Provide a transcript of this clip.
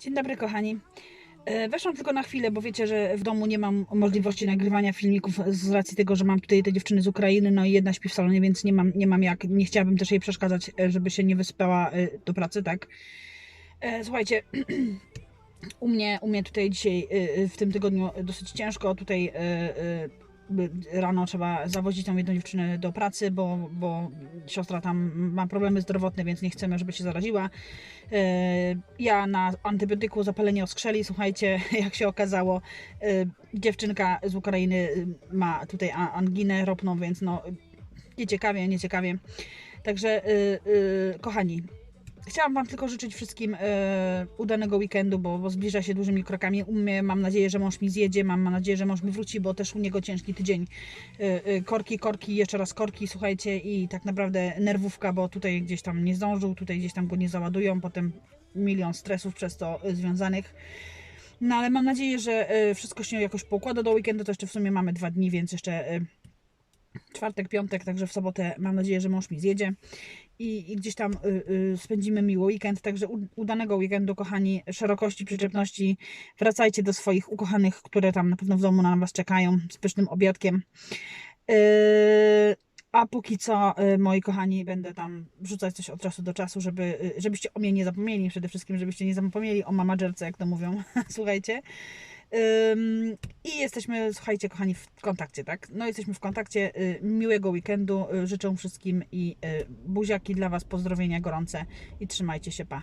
Dzień dobry, kochani. E, Weszłam tylko na chwilę, bo wiecie, że w domu nie mam możliwości nagrywania filmików z racji tego, że mam tutaj te dziewczyny z Ukrainy, no i jedna śpi w salonie, więc nie mam, nie mam jak, nie chciałabym też jej przeszkadzać, e, żeby się nie wyspała e, do pracy, tak? Słuchajcie, u mnie, u mnie tutaj dzisiaj w tym tygodniu dosyć ciężko, tutaj rano trzeba zawozić tą jedną dziewczynę do pracy, bo, bo siostra tam ma problemy zdrowotne, więc nie chcemy, żeby się zaraziła. E, Ja na antybiotyku zapalenie oskrzeli, słuchajcie, jak się okazało, e, dziewczynka z Ukrainy e, ma tutaj anginę ropną, więc no nieciekawie, nieciekawie. Także kochani, chciałam Wam tylko życzyć wszystkim e, udanego weekendu, bo, bo zbliża się dużymi krokami. U mnie mam nadzieję, że mąż mi zjedzie, mam nadzieję, że mąż mi wróci, bo też u niego ciężki tydzień. E, e, korki, korki, jeszcze raz korki, słuchajcie, i tak naprawdę nerwówka, bo tutaj gdzieś tam nie zdążył, tutaj gdzieś tam go nie załadują, potem milion stresów przez to e, związanych. No ale mam nadzieję, że e, wszystko się jakoś poukłada do weekendu, to jeszcze w sumie mamy dwa dni, więc jeszcze e, czwartek, piątek, także w sobotę mam nadzieję, że mąż mi zjedzie i, i gdzieś tam y, y, spędzimy miło weekend. Także u, udanego weekendu, kochani, szerokości, przyczepności. Wracajcie do swoich ukochanych, które tam na pewno w domu na Was czekają z pysznym obiadkiem. Yy, a póki co, y, moi kochani, będę tam wrzucać coś od czasu do czasu, żeby, y, żebyście o mnie nie zapomnieli. Przede wszystkim, żebyście nie zapomnieli o mamagerce, jak to mówią. Słuchajcie. I jesteśmy, słuchajcie, kochani, w kontakcie, tak? No, jesteśmy w kontakcie. Y, Miłego weekendu y, życzę wszystkim i y, buziaki dla Was, pozdrowienia gorące i trzymajcie się, pa.